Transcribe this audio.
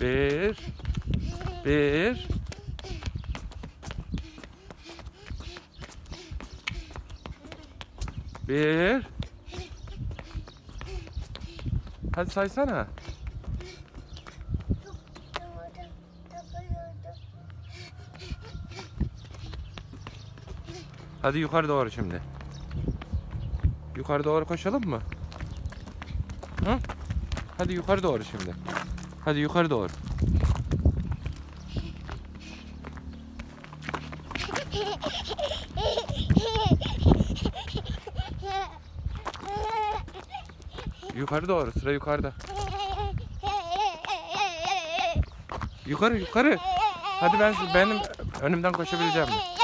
Bir. Bir. Bir. Hadi saysana. Hadi yukarı doğru şimdi. Yukarı doğru koşalım mı? Hı? Hadi yukarı doğru şimdi. Hadi yukarı doğru. Yukarı doğru. Sıra yukarıda. Yukarı yukarı. Hadi ben benim önümden koşabileceğim mi?